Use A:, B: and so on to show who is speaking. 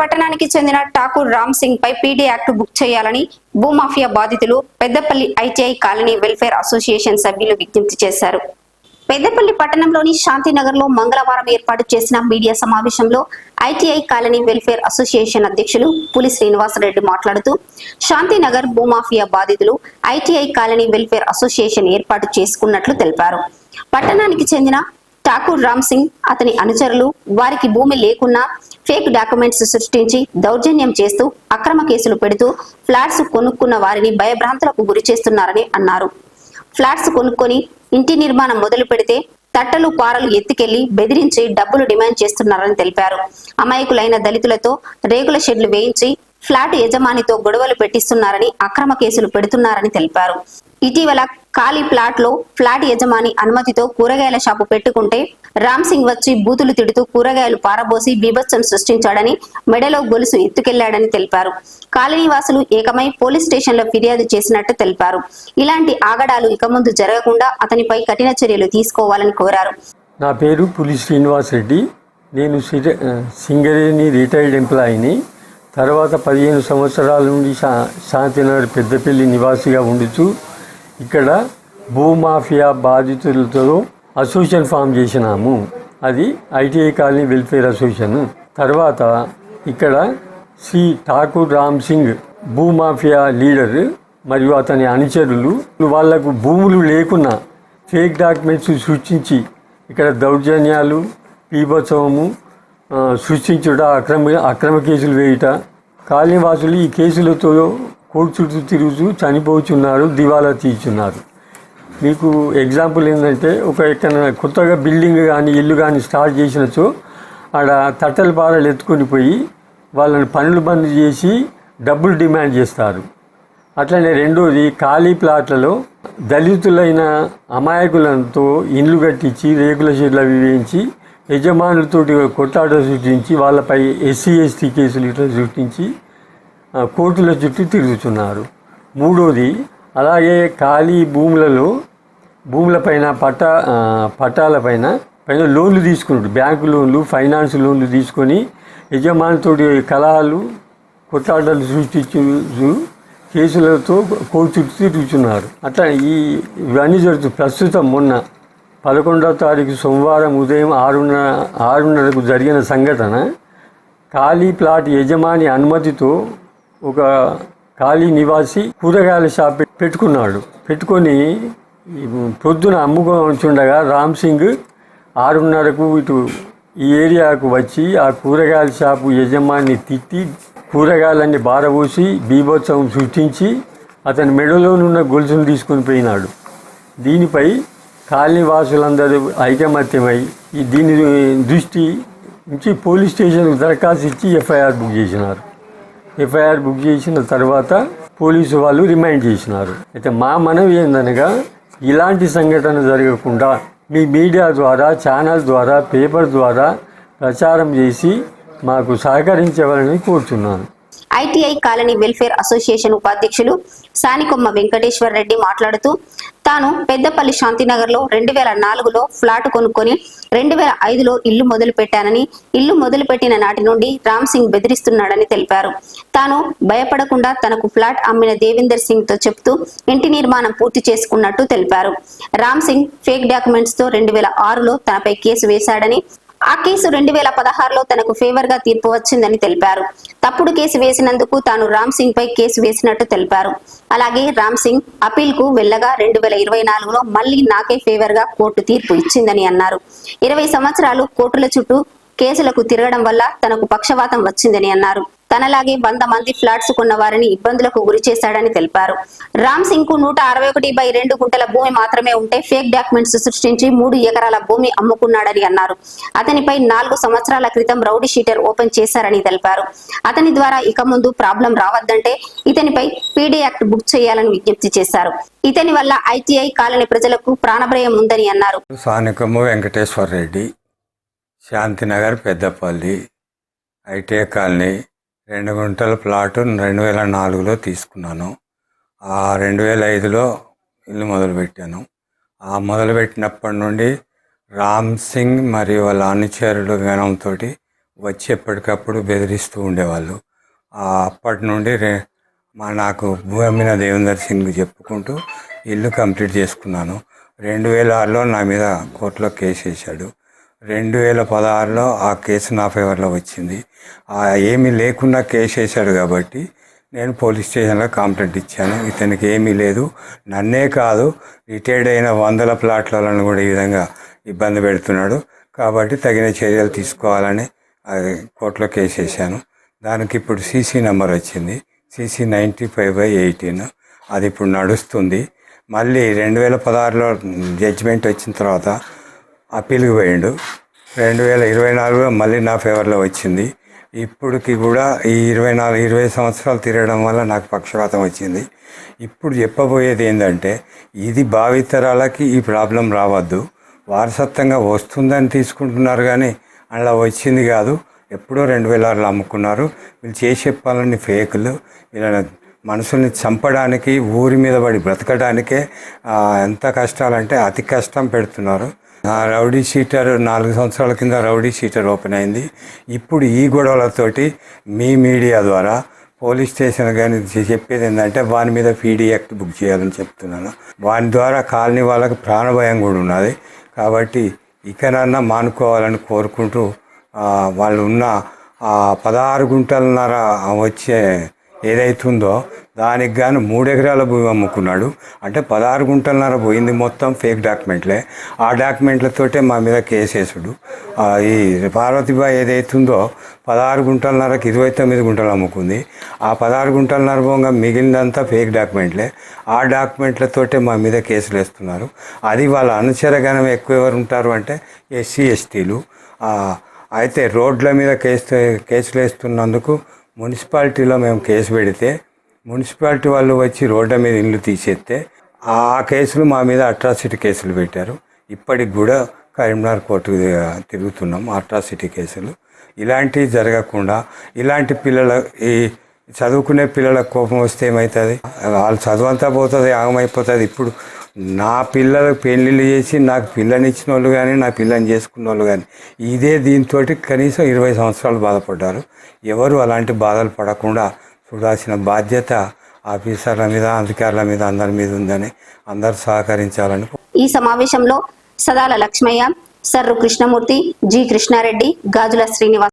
A: పట్టణానికి చెందిన ఠాకూర్ రామ్ సింగ్ పై పీడీ యాక్ట్ బుక్ చేయాలని భూమాఫియా బాధితులు Peddapalli ITI colony welfare association సభ్యులు విజ్ఞప్తి చేశారు. పెద్దపల్లి పట్టణంలోని శాంతినగర్లో మంగళవారం ఏర్పాటు చేసిన మీడియా సమావేశంలో ఐటీఐ కాలనీ వెల్ఫేర్ అసోసియేషన్ అధ్యక్షులు పులి శ్రీనివాసరెడ్డి మాట్లాడుతూ శాంతినగర్ భూమాఫియా బాధితులు ఐటీఐ కాలనీ వెల్ఫేర్ అసోసియేషన్ ఏర్పాటు చేసుకున్నట్లు తెలిపారు. పట్టణానికి చెందిన ఠాకూర్ రామ్ సింగ్ అతని అనుచరులు వారికి భూమి లేకున్నా ఫేక్ డాక్యుమెంట్స్ సృష్టించి దౌర్జన్యం చేస్తూ అక్రమ కేసులు పెడుతూ ఫ్లాట్స్ కొనుక్కున్న వారిని భయభ్రాంతులకు గురి చేస్తున్నారని అన్నారు. ఫ్లాట్స్ కొనుక్కొని ఇంటి నిర్మాణం మొదలు పెడితే తట్టలు పారలు ఎత్తుకెళ్ళి బెదిరించి డబ్బులు డిమాండ్ చేస్తున్నారని తెలిపారు. అమాయకులైన దళితులతో రేకుల షెడ్లు వేయించి ఫ్లాట్ యజమానితో గొడవలు పెట్టిస్తున్నారని అక్రమ కేసులు పెడుతున్నారని తెలిపారు. ఇటీవల ఖాళీ ప్లాట్లో ఫ్లాట్ యజమాని అనుమతితో కూరగాయల షాపు పెట్టుకుంటే రామ్ సింగ్ వచ్చి బూతులు తిడుతూ కూరగాయలు పారబోసి బీభత్సం సృష్టించాడని మెడలో గొలుసు ఎత్తుకెళ్ళాడని తెలిపారు. కాలనీవాసులు ఏకమై పోలీస్ స్టేషన్లో ఫిర్యాదు చేసినట్టు తెలిపారు. ఇలాంటి ఆగడాలు ఇక ముందు జరగకుండా అతనిపై కఠిన చర్యలు తీసుకోవాలని కోరారు.
B: నా పేరు పులి శ్రీనివాస్ రెడ్డి. నేను సింగరేణి రిటైర్డ్ ఎంప్లాయీని. తర్వాత పదిహేను సంవత్సరాల నుండి శా శాంతినగర్ పెద్దపల్లి నివాసిగా ఉండుతూ ఇక్కడ భూమాఫియా బాధితులతో అసోసియేషన్ ఫామ్ చేసినాము. అది ఐటీఐ కాలనీ వెల్ఫేర్ అసోసియేషన్. తర్వాత ఇక్కడ శ్రీ ఠాకూర్ రామ్ సింగ్ భూమాఫియా లీడర్ మరియు అతని అనుచరులు వాళ్ళకు భూములు లేకున్నా ఫేక్ డాక్యుమెంట్స్ సృష్టించి ఇక్కడ దౌర్జన్యాలు పీభోత్సవము సృష్టించుట అక్రమ అక్రమ కేసులు వేయుట కాలనీవాసులు ఈ కేసులతో కోర్టు చుట్టూ తిరుగుతూ చనిపోతున్నారు దివాలా తీస్తున్నారు మీకు ఎగ్జాంపుల్ ఏంటంటే ఒక ఎక్కడ కొత్తగా బిల్డింగ్ కానీ ఇల్లు కానీ స్టార్ట్ చేసినచో ఆడ తట్టల పారలు ఎత్తుకొని పోయి వాళ్ళని పనులు బంద్ చేసి డబ్బులు డిమాండ్ చేస్తారు. అట్లనే రెండోది ఖాళీ ప్లాట్లలో దళితులైన అమాయకులతో ఇండ్లు కట్టించి రేకుల షెడ్లు అవి వేయించి యజమానులతోటి కొట్లాట సృష్టించి వాళ్ళపై ఎస్సీ ఎస్టీ కేసులు ఇట్లా సృష్టించి కోర్టుల చుట్టూ తిరుగుతున్నారు. మూడోది అలాగే ఖాళీ భూములలో భూములపైన పట్ట పట్టాలపైన పైన లోన్లు తీసుకున్నాడు బ్యాంకు లోన్లు ఫైనాన్స్ లోన్లు తీసుకొని యజమానితోటి కలహాలు కొట్లాటలు సృష్టించు కేసులతో కోర్టు చుట్టూ తిరుగుతున్నారు. అట్లా ఈ ఇవన్నీ జరుగుతుంది ప్రస్తుతం మొన్న పదకొండవ తారీఖు సోమవారం ఉదయం ఆరున్నర ఆరున్నరకు జరిగిన సంఘటన ఖాళీ ప్లాట్ యజమాని అనుమతితో ఒక ఖాళీ నివాసి కూరగాయల షాప్ పెట్టుకున్నాడు. పెట్టుకొని పొద్దున అమ్ముకుంటుండగా రామ్ సింగ్ ఆరున్నరకు ఇటు ఈ ఏరియాకు వచ్చి ఆ కూరగాయల షాపు యజమాని తిట్టి కూరగాయలన్నీ బారబోసి బీభోత్సవం సృష్టించి అతని మెడలోనున్న గొలుసును తీసుకొని పోయినాడు. దీనిపై కాలనీవాసులందరూ ఐకమత్యమై ఈ దీని దృష్టి నుంచి పోలీస్ స్టేషన్కు దరఖాస్తు ఇచ్చి ఎఫ్ఐఆర్ బుక్ చేసినారు. ఎఫ్ఐఆర్ బుక్ చేసిన తర్వాత పోలీసు వాళ్ళు రిమైండ్ చేసినారు. అయితే మా మనవి ఏందనగా ఇలాంటి సంఘటన జరగకుండా మీ మీడియా ద్వారా ఛానల్ ద్వారా పేపర్ ద్వారా ప్రచారం చేసి మాకు సహకరించవాలని కోరుతున్నాను.
A: ఐటీఐ కాలనీ వెల్ఫేర్ అసోసియేషన్ ఉపాధ్యక్షులు సానికొమ్మ వెంకటేశ్వర రెడ్డి మాట్లాడుతూ తాను పెద్దపల్లి శాంతినగర్లో రెండు వేల నాలుగులో ఫ్లాట్ కొనుక్కొని రెండు వేల ఐదులో ఇల్లు మొదలు పెట్టానని ఇల్లు మొదలు పెట్టిన నాటి నుండి రామ్ సింగ్ బెదిరిస్తున్నాడని తెలిపారు. తాను భయపడకుండా తనకు ఫ్లాట్ అమ్మిన దేవేందర్ సింగ్తో చెప్తూ ఇంటి నిర్మాణం పూర్తి చేసుకున్నట్టు తెలిపారు. రామ్ సింగ్ ఫేక్ డాక్యుమెంట్స్తో రెండు వేల ఆరులో తనపై కేసు వేశాడని ఆ కేసు రెండు వేల పదహారులో తనకు ఫేవర్గా తీర్పు వచ్చిందని తెలిపారు. తప్పుడు కేసు వేసినందుకు తాను రామ్ సింగ్ పై కేసు వేసినట్టు తెలిపారు. అలాగే రామ్ సింగ్ అపీల్కు వెళ్ళగా రెండు వేల ఇరవై నాలుగులో మళ్ళీ నాకే ఫేవర్గా కోర్టు తీర్పు ఇచ్చిందని అన్నారు. ఇరవై సంవత్సరాలు కోర్టుల చుట్టూ కేసులకు తిరగడం వల్ల తనకు పక్షవాతం వచ్చిందని అన్నారు. తనలాగే వంద మంది ఫ్లాట్స్ కొన్న వారిని ఇబ్బందులకు గురి చేశాడని తెలిపారు. రామ్ సింగ్కు నూట అరవై ఒకటి బై రెండు గుంటల భూమి మాత్రమే ఉంటే ఫేక్ డాక్యుమెంట్స్ సృష్టించి మూడు ఎకరాల భూమి అమ్ముకున్నాడని అన్నారు. అతనిపై నాలుగు సంవత్సరాల క్రితం రౌడీ షీటర్ ఓపెన్ చేశారని తెలిపారు. అతని ద్వారా ఇక ముందు ప్రాబ్లం రావద్దంటే ఇతనిపై పీడీ యాక్ట్ బుక్ చేయాలని విజ్ఞప్తి చేశారు. ఇతని వల్ల ఐటీఐ కాలనీ ప్రజలకు ప్రాణభయం ఉందని అన్నారు.
C: సానికము వెంకటేశ్వర రెడ్డి. శాంతినగర్ పెద్దపల్లి ఐటీఐ కాలనీ రెండు గుంటల ప్లాటు రెండు వేల నాలుగులో తీసుకున్నాను. ఆ రెండు వేల ఐదులో ఇల్లు మొదలుపెట్టాను. ఆ మొదలుపెట్టినప్పటి నుండి రామ్ సింగ్ మరియు వాళ్ళ అనుచరుడు గణంతో వచ్చి ఎప్పటికప్పుడు బెదిరిస్తూ ఉండేవాళ్ళు. అప్పటి నుండి రే మా నాకు భూమిన దేవేందర్ సింగ్ చెప్పుకుంటూ ఇల్లు కంప్లీట్ చేసుకున్నాను. రెండు వేల ఆరులో నా మీద కోర్టులో కేసు వేశాడు. రెండు వేల పదహారులో ఆ కేసు నా ఫేవర్లో వచ్చింది. ఆ ఏమీ లేకుండా కేసు వేశాడు కాబట్టి నేను పోలీస్ స్టేషన్లో కంప్లైంట్ ఇచ్చాను. ఇతనికి ఏమీ లేదు. నన్నే కాదు రిటైర్డ్ అయిన వందల ప్లాట్లను కూడా ఈ విధంగా ఇబ్బంది పెడుతున్నాడు. కాబట్టి తగిన చర్యలు తీసుకోవాలని అది కోర్టులో కేసు వేసాను దానికి ఇప్పుడు సీసీ నెంబర్ వచ్చింది. CC ninety five by eighteen. అది ఇప్పుడు నడుస్తుంది. మళ్ళీ రెండు వేల పదహారులో జడ్జిమెంట్ వచ్చిన తర్వాత అప్పీల్కి పోయిండు. రెండు వేల ఇరవై నాలుగులో మళ్ళీ నా ఫేవర్లో వచ్చింది. ఇప్పటికి కూడా ఈ ఇరవై నాలుగు ఇరవై సంవత్సరాలు తిరగడం వల్ల నాకు పక్షపాతం వచ్చింది. ఇప్పుడు చెప్పబోయేది ఏంటంటే ఇది భావితరాలకి ఈ ప్రాబ్లం రావద్దు. వారసత్వంగా వస్తుందని తీసుకుంటున్నారు కానీ అలా వచ్చింది కాదు. ఎప్పుడో రెండు వేల ఆరులో అమ్ముకున్నారు. వీళ్ళు చేసే పనులని ఫేకులు. వీళ్ళ మనుషుల్ని చంపడానికి ఊరి మీద పడి బ్రతకడానికే ఎంత కష్టాలంటే అతి కష్టం పెడుతున్నారు. రౌడీ షీటర్ నాలుగు సంవత్సరాల కింద రౌడీ షీటర్ ఓపెన్ అయింది. ఇప్పుడు ఈ గొడవలతోటి మీ మీడియా ద్వారా పోలీస్ స్టేషన్ కానీ చెప్పేది ఏంటంటే వాని మీద పీడీ యాక్ట్ బుక్ చేయాలని చెప్తున్నాను. వాని ద్వారా కాలనీ వాళ్ళకి ప్రాణభయం కూడా ఉన్నది. కాబట్టి ఇకనన్నా మానుకోవాలని కోరుకుంటూ వాళ్ళు ఉన్న పదహారు గుంటలన్నర వచ్చే ఏదైతుందో దానికి గాను మూడెకరాల భూమి అమ్ముకున్నాడు. అంటే పదహారు గుంటలన్నర పోయింది మొత్తం ఫేక్ డాక్యుమెంట్లే. ఆ డాక్యుమెంట్లతోటే మా మీద కేసు వేసుడు ఈ పార్వతీబాయి ఏదైతుందో పదహారు గుంటలన్నరకు ఇరవై తొమ్మిది గుంటలు అమ్ముకుంది. ఆ పదహారు గుంటలన్నర పోగా మిగిలినంతా ఫేక్ డాక్యుమెంట్లే. ఆ డాక్యుమెంట్లతోటే మా మీద కేసులు వేస్తున్నారు అది వాళ్ళ అనుచరగణం ఎక్కువ ఎవరు ఉంటారు అంటే ఎస్సీ ఎస్టీలు. అయితే రోడ్ల మీద కేసు కేసులు వేస్తున్నందుకు మున్సిపాలిటీలో మేము కేసు పెడితే మున్సిపాలిటీ వాళ్ళు వచ్చి రోడ్ల మీద ఇల్లు తీసేస్తే ఆ కేసులు మా మీద అట్రాసిటీ కేసులు పెట్టారు. ఇప్పటికి కూడా కరీంనగర్ కోర్టు తిరుగుతున్నాం అట్రాసిటీ కేసులు. ఇలాంటివి జరగకుండా ఇలాంటి పిల్లల ఈ చదువుకునే పిల్లల కోపం వస్తే ఏమవుతుంది వాళ్ళు చదువంతా పోతుంది ఆగమైపోతుంది. ఇప్పుడు నా పిల్లలకు పెళ్ళిళ్ళు చేసి నాకు పిల్లనిచ్చిన వాళ్ళు కానీ నా పిల్లని చేసుకున్న వాళ్ళు కానీ ఇదే దీంతో కనీసం ఇరవై సంవత్సరాలు బాధపడ్డారు. ఎవరు అలాంటి బాధలు పడకుండా చూడాల్సిన బాధ్యత ఆఫీసర్ల మీద అధికారుల మీద అందరి మీద ఉందని అందరూ సహకరించాలని
A: ఈ సమావేశంలో సదాల లక్ష్మయ్య సర్రు కృష్ణమూర్తి జి కృష్ణారెడ్డి గాజుల శ్రీనివాస్